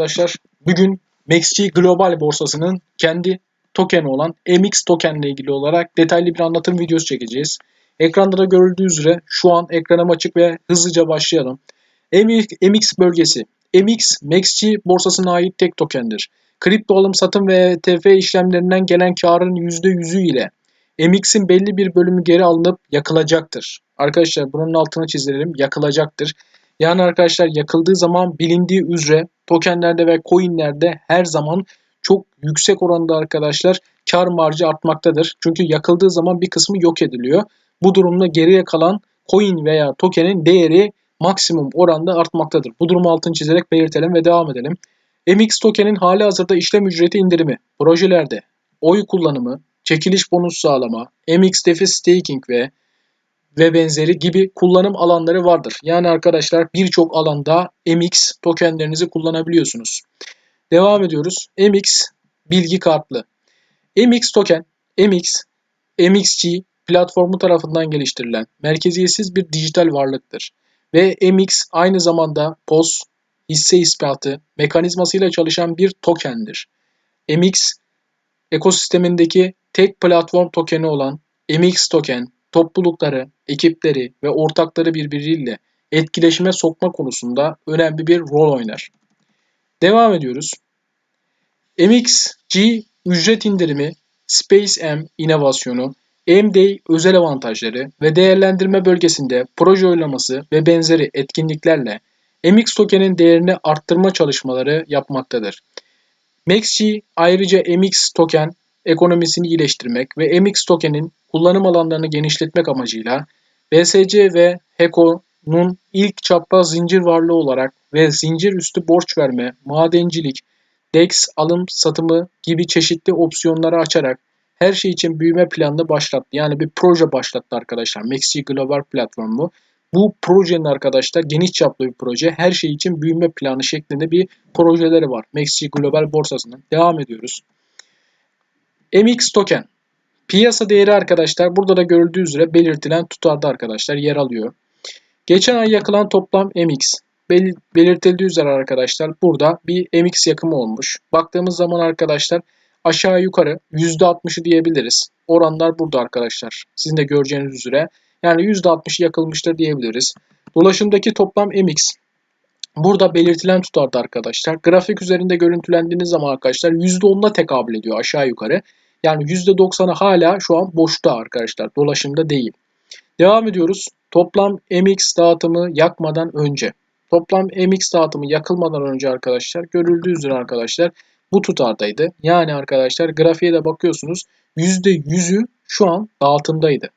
Arkadaşlar bugün MaxG Global borsasının kendi tokeni olan MX token ile ilgili olarak detaylı bir anlatım videosu çekeceğiz. Ekranda da görüldüğü üzere şu an ekranım açık ve hızlıca başlayalım. MX bölgesi MX MaxG borsasına ait tek tokendir. Kripto alım satım ve ETF işlemlerinden gelen karın %100'ü ile MX'in belli bir bölümü geri alınıp yakılacaktır. Arkadaşlar bunun altına çizelim yakılacaktır. Yani arkadaşlar yakıldığı zaman bilindiği üzere tokenlerde ve coinlerde her zaman çok yüksek oranda arkadaşlar kar marjı artmaktadır. Çünkü yakıldığı zaman bir kısmı yok ediliyor. Bu durumda geriye kalan coin veya tokenin değeri maksimum oranda artmaktadır. Bu durumu altını çizerek belirtelim ve devam edelim. MX tokenin hali hazırda işlem ücreti indirimi, projelerde oy kullanımı, çekiliş bonus sağlama, MX defi staking ve ve benzeri gibi kullanım alanları vardır. Yani arkadaşlar birçok alanda MX tokenlerinizi kullanabiliyorsunuz. Devam ediyoruz. MX bilgi kartlı. MX token, MX, MXG platformu tarafından geliştirilen merkeziyetsiz bir dijital varlıktır. Ve MX aynı zamanda POS, hisse ispatı mekanizmasıyla çalışan bir tokendir. MX ekosistemindeki tek platform tokeni olan MX token toplulukları, ekipleri ve ortakları birbiriyle etkileşime sokma konusunda önemli bir rol oynar. Devam ediyoruz. MXG ücret indirimi, SpaceM inovasyonu, MDay özel avantajları ve değerlendirme bölgesinde proje oylaması ve benzeri etkinliklerle MX token'in değerini arttırma çalışmaları yapmaktadır. MaxG ayrıca MX token ekonomisini iyileştirmek ve MX token'in kullanım alanlarını genişletmek amacıyla BSC ve HECO'nun ilk çapraz zincir varlığı olarak ve zincir üstü borç verme, madencilik, DEX alım satımı gibi çeşitli opsiyonları açarak her şey için büyüme planını başlattı. Yani bir proje başlattı arkadaşlar. Maxi Global platformu. Bu projenin arkadaşlar geniş çaplı bir proje. Her şey için büyüme planı şeklinde bir projeleri var. Maxi Global borsasının. Devam ediyoruz. MX token. Piyasa değeri arkadaşlar burada da görüldüğü üzere belirtilen tutarda arkadaşlar yer alıyor. Geçen ay yakılan toplam MX bel belirtildiği üzere arkadaşlar burada bir MX yakımı olmuş. Baktığımız zaman arkadaşlar aşağı yukarı %60'ı diyebiliriz. Oranlar burada arkadaşlar. Sizin de göreceğiniz üzere. Yani %60'ı yakılmıştır diyebiliriz. Dolaşımdaki toplam MX burada belirtilen tutarda arkadaşlar. Grafik üzerinde görüntülendiğiniz zaman arkadaşlar %10'la tekabül ediyor aşağı yukarı. Yani %90'ı hala şu an boşta arkadaşlar. Dolaşımda değil. Devam ediyoruz. Toplam MX dağıtımı yakmadan önce. Toplam MX dağıtımı yakılmadan önce arkadaşlar görüldüğü üzere arkadaşlar bu tutardaydı. Yani arkadaşlar grafiğe de bakıyorsunuz %100'ü şu an dağıtımdaydı.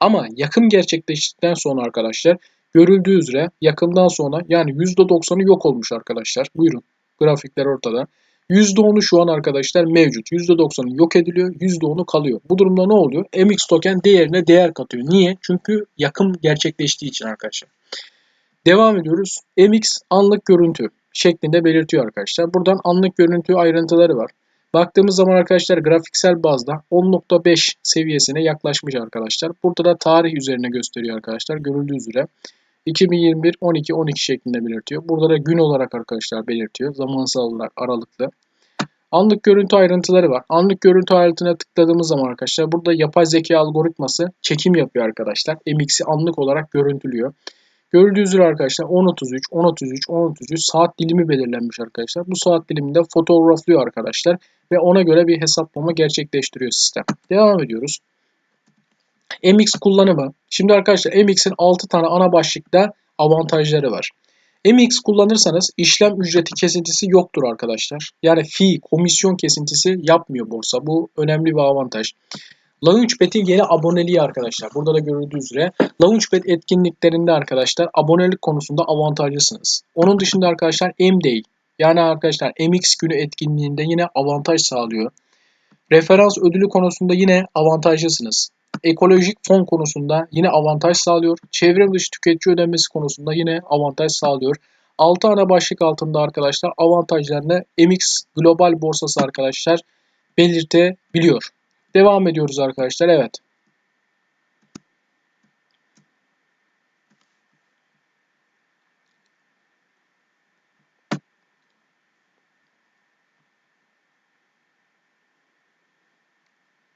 Ama yakım gerçekleştikten sonra arkadaşlar görüldüğü üzere yakımdan sonra yani %90'ı yok olmuş arkadaşlar. Buyurun grafikler ortada. %10'u şu an arkadaşlar mevcut. %90'ı yok ediliyor. %10'u kalıyor. Bu durumda ne oluyor? MX token değerine değer katıyor. Niye? Çünkü yakım gerçekleştiği için arkadaşlar. Devam ediyoruz. MX anlık görüntü şeklinde belirtiyor arkadaşlar. Buradan anlık görüntü ayrıntıları var. Baktığımız zaman arkadaşlar grafiksel bazda 10.5 seviyesine yaklaşmış arkadaşlar. Burada da tarih üzerine gösteriyor arkadaşlar. Görüldüğü üzere 2021 12 12 şeklinde belirtiyor. Burada da gün olarak arkadaşlar belirtiyor. Zamansal olarak aralıklı. Anlık görüntü ayrıntıları var. Anlık görüntü ayrıntına tıkladığımız zaman arkadaşlar burada yapay zeka algoritması çekim yapıyor arkadaşlar. MX'i anlık olarak görüntülüyor. Görüldüğü üzere arkadaşlar 10.33, 10.33, 10.33 saat dilimi belirlenmiş arkadaşlar. Bu saat diliminde fotoğraflıyor arkadaşlar ve ona göre bir hesaplama gerçekleştiriyor sistem. Devam ediyoruz. MX kullanımı. Şimdi arkadaşlar MX'in 6 tane ana başlıkta avantajları var. MX kullanırsanız işlem ücreti kesintisi yoktur arkadaşlar. Yani fee, komisyon kesintisi yapmıyor borsa. Bu önemli bir avantaj. Launchpad'in yeni aboneliği arkadaşlar. Burada da görüldüğü üzere Launchpad etkinliklerinde arkadaşlar abonelik konusunda avantajlısınız. Onun dışında arkadaşlar M-Day yani arkadaşlar MX günü etkinliğinde yine avantaj sağlıyor. Referans ödülü konusunda yine avantajlısınız ekolojik fon konusunda yine avantaj sağlıyor. Çevre dışı tüketici ödenmesi konusunda yine avantaj sağlıyor. 6 ana başlık altında arkadaşlar avantajlarını MX Global Borsası arkadaşlar belirtebiliyor. Devam ediyoruz arkadaşlar. Evet.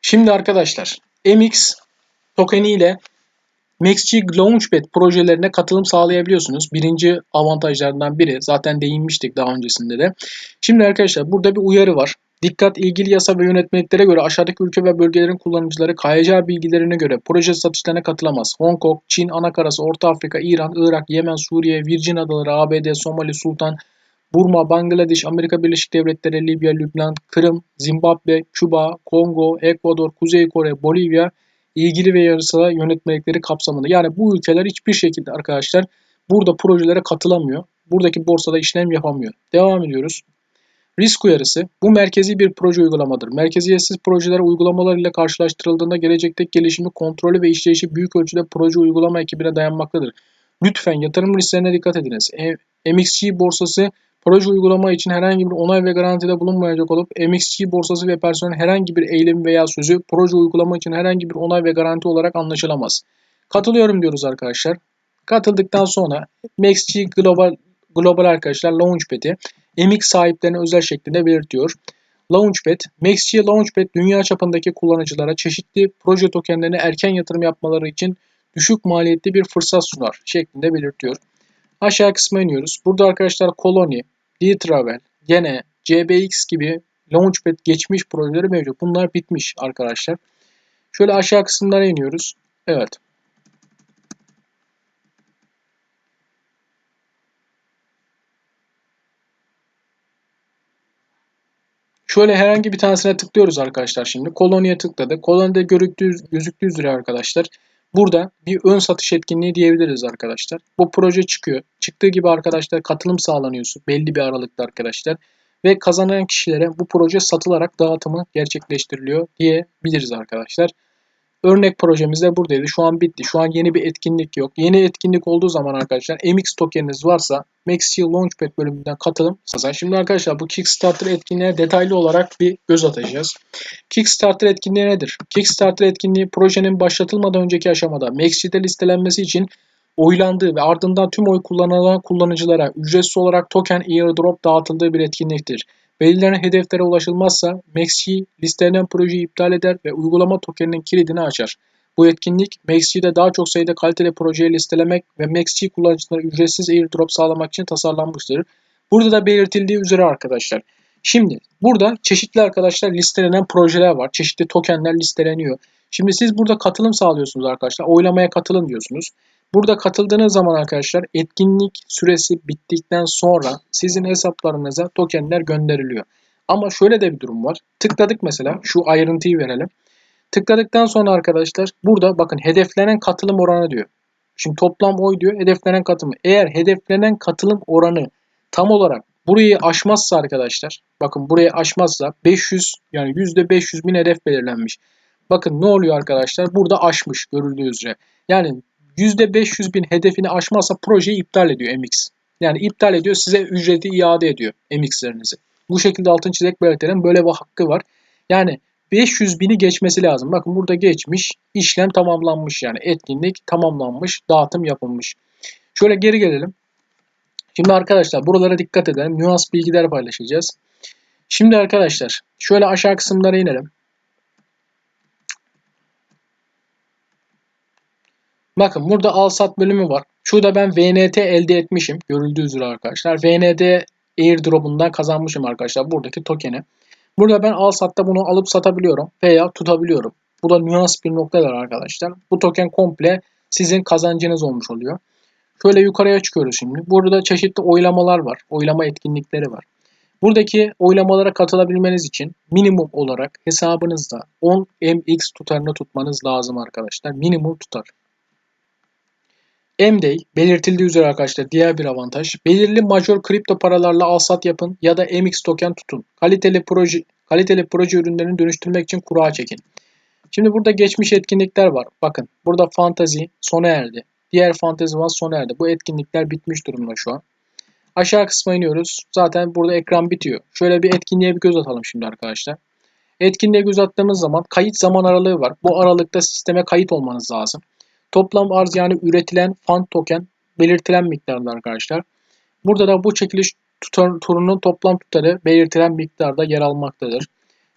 Şimdi arkadaşlar MX tokeni ile MaxG Launchpad projelerine katılım sağlayabiliyorsunuz. Birinci avantajlarından biri. Zaten değinmiştik daha öncesinde de. Şimdi arkadaşlar burada bir uyarı var. Dikkat ilgili yasa ve yönetmeliklere göre aşağıdaki ülke ve bölgelerin kullanıcıları KYC bilgilerine göre proje satışlarına katılamaz. Hong Kong, Çin, Anakarası, Orta Afrika, İran, Irak, Yemen, Suriye, Virgin Adaları, ABD, Somali, Sultan, Burma, Bangladeş, Amerika Birleşik Devletleri, Libya, Lübnan, Kırım, Zimbabwe, Küba, Kongo, Ekvador, Kuzey Kore, Bolivya ilgili ve yarısı yönetmelikleri kapsamında. Yani bu ülkeler hiçbir şekilde arkadaşlar burada projelere katılamıyor. Buradaki borsada işlem yapamıyor. Devam ediyoruz. Risk uyarısı. Bu merkezi bir proje uygulamadır. Merkeziyetsiz projeler uygulamalarıyla karşılaştırıldığında gelecekteki gelişimi, kontrolü ve işleyişi büyük ölçüde proje uygulama ekibine dayanmaktadır. Lütfen yatırım risklerine dikkat ediniz. E, MXC borsası proje uygulama için herhangi bir onay ve garantide bulunmayacak olup MXC borsası ve personel herhangi bir eylemi veya sözü proje uygulama için herhangi bir onay ve garanti olarak anlaşılamaz. Katılıyorum diyoruz arkadaşlar. Katıldıktan sonra MXC Global Global arkadaşlar Launchpad'i MX sahiplerine özel şeklinde belirtiyor. Launchpad, MaxG Launchpad dünya çapındaki kullanıcılara çeşitli proje tokenlerine erken yatırım yapmaları için düşük maliyetli bir fırsat sunar şeklinde belirtiyor. Aşağı kısma iniyoruz. Burada arkadaşlar Colony, D-Travel, Gene, CBX gibi Launchpad geçmiş projeleri mevcut. Bunlar bitmiş arkadaşlar. Şöyle aşağı kısımlara iniyoruz. Evet. Şöyle herhangi bir tanesine tıklıyoruz arkadaşlar şimdi. Koloniye tıkladı. Kolonide görüktüğü, gözüktüğü üzere arkadaşlar. Burada bir ön satış etkinliği diyebiliriz arkadaşlar. Bu proje çıkıyor. Çıktığı gibi arkadaşlar katılım sağlanıyorsun. Belli bir aralıkta arkadaşlar. Ve kazanan kişilere bu proje satılarak dağıtımı gerçekleştiriliyor diyebiliriz arkadaşlar. Örnek projemiz de buradaydı. Şu an bitti. Şu an yeni bir etkinlik yok. Yeni etkinlik olduğu zaman arkadaşlar MX tokeniniz varsa Maxi Launchpad bölümünden katılım. Şimdi arkadaşlar bu Kickstarter etkinliğe detaylı olarak bir göz atacağız. Kickstarter etkinliği nedir? Kickstarter etkinliği projenin başlatılmadan önceki aşamada Maxi'de listelenmesi için oylandığı ve ardından tüm oy kullanılan kullanıcılara ücretsiz olarak token airdrop dağıtıldığı bir etkinliktir. Belirlenen hedeflere ulaşılmazsa Maxi listelenen projeyi iptal eder ve uygulama tokeninin kilidini açar. Bu etkinlik Maxi'de daha çok sayıda kaliteli projeyi listelemek ve Maxi kullanıcılara ücretsiz airdrop sağlamak için tasarlanmıştır. Burada da belirtildiği üzere arkadaşlar. Şimdi burada çeşitli arkadaşlar listelenen projeler var. Çeşitli tokenler listeleniyor. Şimdi siz burada katılım sağlıyorsunuz arkadaşlar. Oylamaya katılın diyorsunuz. Burada katıldığınız zaman arkadaşlar etkinlik süresi bittikten sonra sizin hesaplarınıza tokenler gönderiliyor. Ama şöyle de bir durum var. Tıkladık mesela şu ayrıntıyı verelim. Tıkladıktan sonra arkadaşlar burada bakın hedeflenen katılım oranı diyor. Şimdi toplam oy diyor hedeflenen katılım. Eğer hedeflenen katılım oranı tam olarak burayı aşmazsa arkadaşlar bakın burayı aşmazsa 500 yani %500 bin hedef belirlenmiş. Bakın ne oluyor arkadaşlar? Burada aşmış görüldüğü üzere. Yani %500 bin hedefini aşmazsa projeyi iptal ediyor MX. Yani iptal ediyor size ücreti iade ediyor MX'lerinizi. Bu şekilde altın çizek belirtelim. Böyle bir hakkı var. Yani 500 bini geçmesi lazım. Bakın burada geçmiş. işlem tamamlanmış yani. Etkinlik tamamlanmış. Dağıtım yapılmış. Şöyle geri gelelim. Şimdi arkadaşlar buralara dikkat edelim. Nüans bilgiler paylaşacağız. Şimdi arkadaşlar şöyle aşağı kısımlara inelim. Bakın burada al sat bölümü var. Şurada ben VNT elde etmişim. Görüldüğü üzere arkadaşlar. VNT airdrop'undan kazanmışım arkadaşlar buradaki tokeni. Burada ben al satta bunu alıp satabiliyorum veya tutabiliyorum. Bu da nüans bir noktadır arkadaşlar. Bu token komple sizin kazancınız olmuş oluyor. Şöyle yukarıya çıkıyoruz şimdi. Burada çeşitli oylamalar var. Oylama etkinlikleri var. Buradaki oylamalara katılabilmeniz için minimum olarak hesabınızda 10 MX tutarını tutmanız lazım arkadaşlar. Minimum tutar. MDAY belirtildiği üzere arkadaşlar diğer bir avantaj. Belirli major kripto paralarla alsat yapın ya da MX token tutun. Kaliteli proje kaliteli proje ürünlerini dönüştürmek için kura çekin. Şimdi burada geçmiş etkinlikler var. Bakın burada fantazi sona erdi. Diğer fantezi var sona erdi. Bu etkinlikler bitmiş durumda şu an. Aşağı kısma iniyoruz. Zaten burada ekran bitiyor. Şöyle bir etkinliğe bir göz atalım şimdi arkadaşlar. Etkinliğe göz attığımız zaman kayıt zaman aralığı var. Bu aralıkta sisteme kayıt olmanız lazım. Toplam arz yani üretilen fund token belirtilen miktarda arkadaşlar. Burada da bu çekiliş tutar, turunun toplam tutarı belirtilen miktarda yer almaktadır.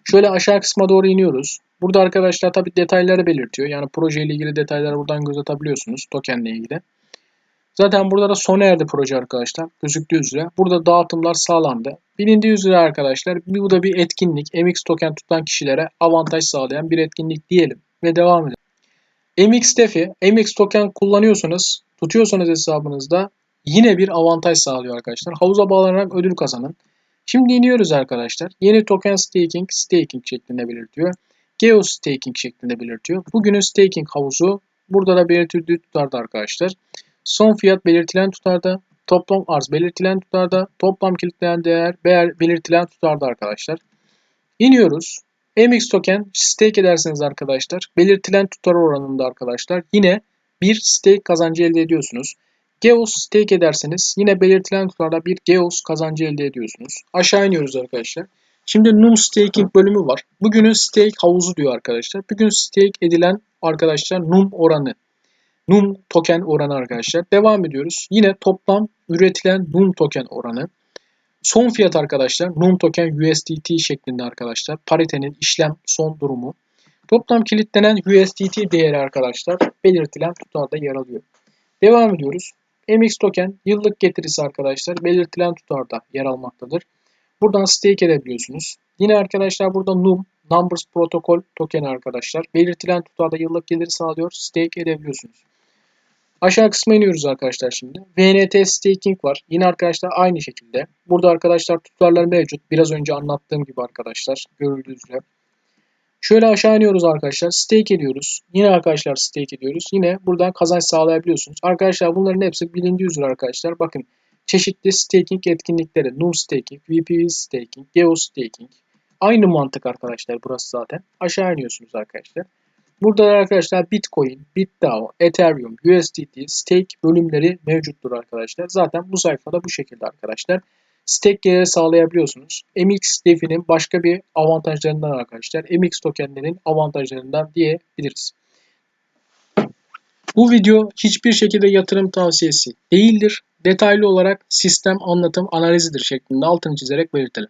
Şöyle aşağı kısma doğru iniyoruz. Burada arkadaşlar tabi detayları belirtiyor. Yani proje ile ilgili detayları buradan göz atabiliyorsunuz tokenle ilgili. Zaten burada da sona erdi proje arkadaşlar. Gözüktüğü üzere. Burada dağıtımlar sağlandı. Bilindiği üzere arkadaşlar bu da bir etkinlik. MX token tutan kişilere avantaj sağlayan bir etkinlik diyelim. Ve devam edelim. MX Defi, MX token kullanıyorsanız, tutuyorsanız hesabınızda yine bir avantaj sağlıyor arkadaşlar. Havuza bağlanarak ödül kazanın. Şimdi iniyoruz arkadaşlar. Yeni token staking, staking şeklinde belirtiyor. Geo staking şeklinde belirtiyor. Bugünün staking havuzu burada da belirtildiği tutarda arkadaşlar. Son fiyat belirtilen tutarda, toplam arz belirtilen tutarda, toplam kilitlenen değer belirtilen tutarda arkadaşlar. İniyoruz. MX token stake ederseniz arkadaşlar belirtilen tutar oranında arkadaşlar yine bir stake kazancı elde ediyorsunuz. Geos stake ederseniz yine belirtilen tutarda bir Geos kazancı elde ediyorsunuz. Aşağı iniyoruz arkadaşlar. Şimdi Num Staking bölümü var. Bugünün stake havuzu diyor arkadaşlar. Bugün stake edilen arkadaşlar Num oranı. Num token oranı arkadaşlar. Devam ediyoruz. Yine toplam üretilen Num token oranı. Son fiyat arkadaşlar Num token USDT şeklinde arkadaşlar. Paritenin işlem son durumu. Toplam kilitlenen USDT değeri arkadaşlar belirtilen tutarda yer alıyor. Devam ediyoruz. MX token yıllık getirisi arkadaşlar belirtilen tutarda yer almaktadır. Buradan stake edebiliyorsunuz. Yine arkadaşlar burada NUM Numbers Protocol token arkadaşlar belirtilen tutarda yıllık geliri sağlıyor. Stake edebiliyorsunuz. Aşağı kısma iniyoruz arkadaşlar şimdi. VNT staking var. Yine arkadaşlar aynı şekilde. Burada arkadaşlar tutarlar mevcut. Biraz önce anlattığım gibi arkadaşlar görüldüğü üzere. Şöyle aşağı iniyoruz arkadaşlar. Stake ediyoruz. Yine arkadaşlar stake ediyoruz. Yine buradan kazanç sağlayabiliyorsunuz. Arkadaşlar bunların hepsi bilindiği üzere arkadaşlar. Bakın çeşitli staking etkinlikleri. Num staking, VPV staking, Geo staking. Aynı mantık arkadaşlar burası zaten. Aşağı iniyorsunuz arkadaşlar. Burada arkadaşlar Bitcoin, BitDAO, Ethereum, USDT, stake bölümleri mevcuttur arkadaşlar. Zaten bu sayfada bu şekilde arkadaşlar. Stake geliri sağlayabiliyorsunuz. MX Defi'nin başka bir avantajlarından arkadaşlar. MX tokenlerin avantajlarından diyebiliriz. Bu video hiçbir şekilde yatırım tavsiyesi değildir. Detaylı olarak sistem anlatım analizidir şeklinde altını çizerek belirtelim.